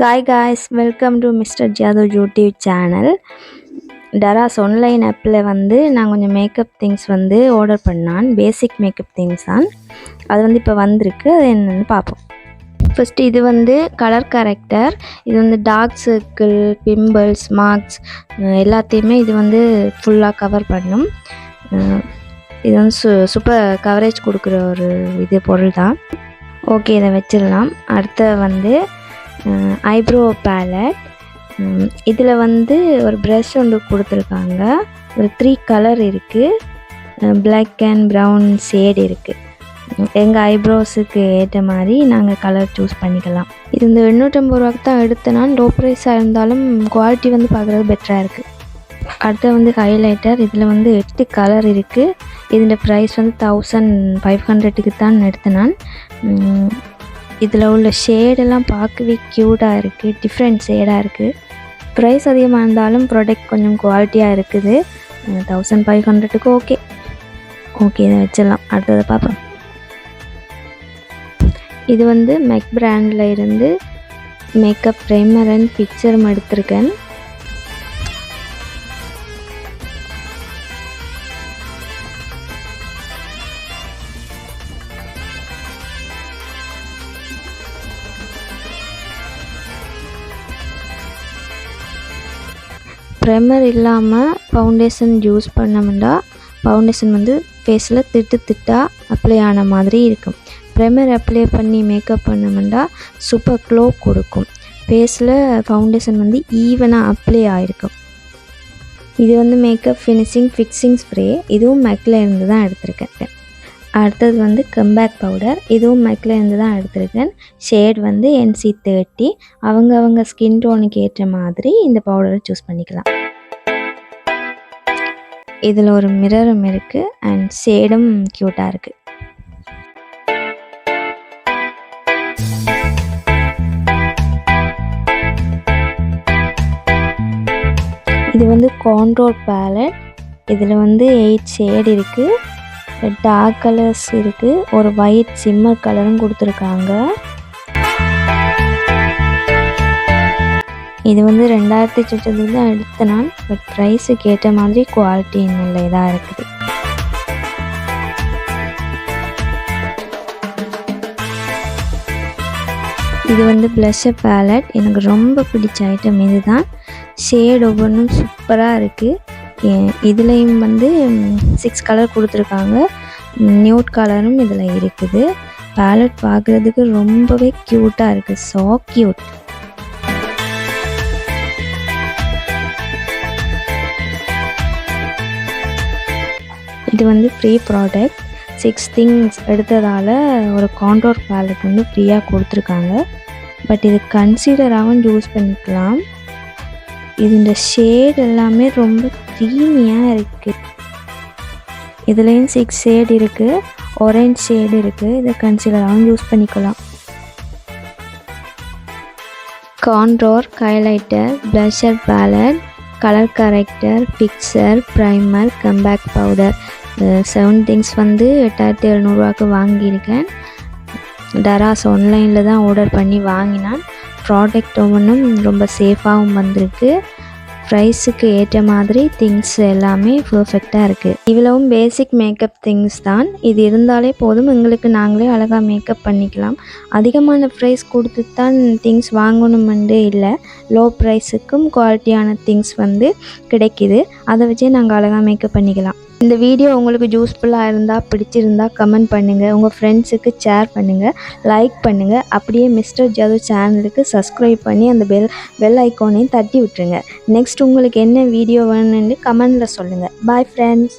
காய் guys welcome to mister Jadhav YouTube channel Dras online ஆப்பில் வந்து நான் கொஞ்சம் மேக்கப் திங்ஸ் வந்து ஆர்டர் பண்ணான். பேசிக் மேக்கப் திங்ஸ் தான். அது வந்து இப்போ வந்திருக்கு. அது என்னென்னு பார்ப்போம் ஃபஸ்ட்டு இது வந்து கலர் கரெக்டர் இது வந்து டார்க் சர்க்கிள் பிம்பிள்ஸ் மார்க்ஸ் எல்லாத்தையுமே இது வந்து ஃபுல்லாக கவர் பண்ணும். இது வந்து சு சூப்பர் கவரேஜ் கொடுக்குற ஒரு இது பொருள் தான் ஓகே இதை வச்சிடலாம். அடுத்த வந்து ஐப்ரோ பேலட் இதில் வந்து ஒரு ப்ரஷ் ஒன்று கொடுத்துருக்காங்க. ஒரு த்ரீ கலர் இருக்குது பிளாக் அண்ட் ப்ரௌன் ஷேட் இருக்குது எங்கள் ஐப்ரோஸுக்கு ஏற்ற மாதிரி நாங்கள் கலர் சூஸ் பண்ணிக்கலாம். இது இந்த எண்ணூற்றம்பது ரூபாய்க்கு தான் எடுத்தேன்னா லோ ப்ரைஸாக இருந்தாலும் குவாலிட்டி வந்து பார்க்குறது பெட்டராக இருக்குது அடுத்து வந்து ஹைலைட்டர் இதில் வந்து எட்டு கலர் இருக்குது இதோட ப்ரைஸ் வந்து தௌசண்ட் ஃபைவ் ஹண்ட்ரட்டுக்கு தான் எடுத்தேன் நான். இதில் உள்ள ஷேடெல்லாம் பார்க்கவே க்யூட்டாக இருக்குது டிஃப்ரெண்ட் ஷேடாக இருக்குது ப்ரைஸ் அதிகமாக இருந்தாலும் ப்ராடக்ட் கொஞ்சம் குவாலிட்டியாக இருக்குது. தௌசண்ட் ஃபைவ் ஹண்ட்ரடுக்கு ஓகே ஓகே இதை வச்சிடலாம். அடுத்ததை பார்ப்போம். இது வந்து மெக் பிராண்டில் இருந்து மேக்கப் ப்ரைமர் அண்ட் பிக்சரும் எடுத்திருக்கேன். ப்ரைமர் இல்லாமல் ஃபவுண்டேஷன் யூஸ் பண்ணோம்னா ஃபவுண்டேஷன் வந்து ஃபேஸில் திட்டு திட்டாக அப்ளை ஆன மாதிரி இருக்கும். ப்ரைமர் அப்ளை பண்ணி மேக்கப் பண்ணோம்னா சூப்பர் க்ளோ கொடுக்கும். ஃபேஸில் ஃபவுண்டேஷன் வந்து ஈவனாக அப்ளை ஆகிருக்கும் இது வந்து மேக்கப் ஃபினிஷிங் ஃபிக்ஸிங் ஸ்ப்ரே இதுவும் மேக்கில் இருந்து தான் எடுத்திருக்கேன். அடுத்தது வந்து கம்பேக் பவுடர் இதுவும் மெக்கில் இருந்து தான் எடுத்திருக்கேன். ஷேட் வந்து என்சி தேர்ட்டி அவங்க அவங்க ஸ்கின் டோனுக்கு ஏற்ற மாதிரி இந்த பவுடரை சூஸ் பண்ணிக்கலாம். இதில் ஒரு மிரரும் இருக்குது அண்ட் ஷேடும் க்யூட்டாக இருக்குது இது வந்து கான்ட்ரோல் பேலட் இதில் வந்து எயிட் ஷேட் இருக்குது டார்க் கலர்ஸ் இருக்கு. ஒரு ஒயிட் சிம்மர் கலரும் கொடுத்துருக்காங்க. இது வந்து ரெண்டாயிரத்தி சொச்சதுக்கு தான் நாள் நான் பட் ப்ரைஸுக்கு ஏற்ற மாதிரி குவாலிட்டி நல்ல இதாக இருக்குது. இது வந்து ப்ளஷர் பேலட் எனக்கு ரொம்ப பிடிச்ச ஐட்டம் இது தான் ஷேட் ஒவ்வொன்றும் சூப்பராக இருக்குது இதுலேயும் வந்து சிக்ஸ் கலர் கொடுத்துருக்காங்க. நியூட் கலரும் இதில் இருக்குது. பேலட் பார்க்குறதுக்கு ரொம்பவே க்யூட்டாக இருக்குது ஸோ க்யூட் இது வந்து ஃப்ரீ ப்ராடக்ட் சிக்ஸ் திங்ஸ் எடுத்ததால் ஒரு காண்டோர் பேலட் வந்து ஃப்ரீயாக கொடுத்துருக்காங்க. பட் இது கன்சிடராகவும் யூஸ் பண்ணிக்கலாம். இதோட ஷேட் எல்லாமே ரொம்ப க்ரீமியாக இருக்குது இதுலேயும் சிக்ஸ் ஷேட் இருக்குது ஒரேஞ்ச் ஷேடு இருக்குது இதை கன்சிலராகவும் யூஸ் பண்ணிக்கலாம். Contour highlighter blusher palette colour corrector fixer primer compact powder seven things வந்து எட்டாயிரத்தி எழுநூறுவாக்கு வாங்கியிருக்கேன். டராஸ் ஆன்லைனில் தான் ஆர்டர் பண்ணி வாங்கினான். ப்ராடக்ட் ஒவ்வொன்றும் ரொம்ப சேஃபாகவும் வந்திருக்கு. ப்ரைஸுக்கு ஏற்ற மாதிரி திங்ஸ் எல்லாமே பர்ஃபெக்டாக இருக்குது இவ்வளவும் பேசிக் மேக்கப் திங்ஸ் தான். இது இருந்தாலே போதும். எங்களுக்கு நாங்களே அழகாக மேக்கப் பண்ணிக்கலாம். அதிகமான ப்ரைஸ் கொடுத்து தான் திங்ஸ் வாங்கணுமெண்டு இல்லை லோ ப்ரைஸுக்கும் குவாலிட்டியான திங்ஸ் வந்து கிடைக்கிது. அதை வச்சே நாங்கள் அழகாக மேக்கப் பண்ணிக்கலாம். இந்த வீடியோ உங்களுக்கு யூஸ்ஃபுல்லாக இருந்தால் பிடிச்சிருந்தா கமெண்ட் பண்ணுங்கள் உங்கள் ஃப்ரெண்ட்ஸுக்கு ஷேர் பண்ணுங்கள் லைக் பண்ணுங்கள் அப்படியே மிஸ்டர் ஜாதவ் சேனலுக்கு சப்ஸ்கிரைப் பண்ணி அந்த பெல் பெல் ஐக்கானையும் தட்டி விட்டுருங்க. நெக்ஸ்ட் உங்களுக்கு என்ன வீடியோ வேணும்னு கமெண்டில் சொல்லுங்கள் பாய் ஃப்ரெண்ட்ஸ்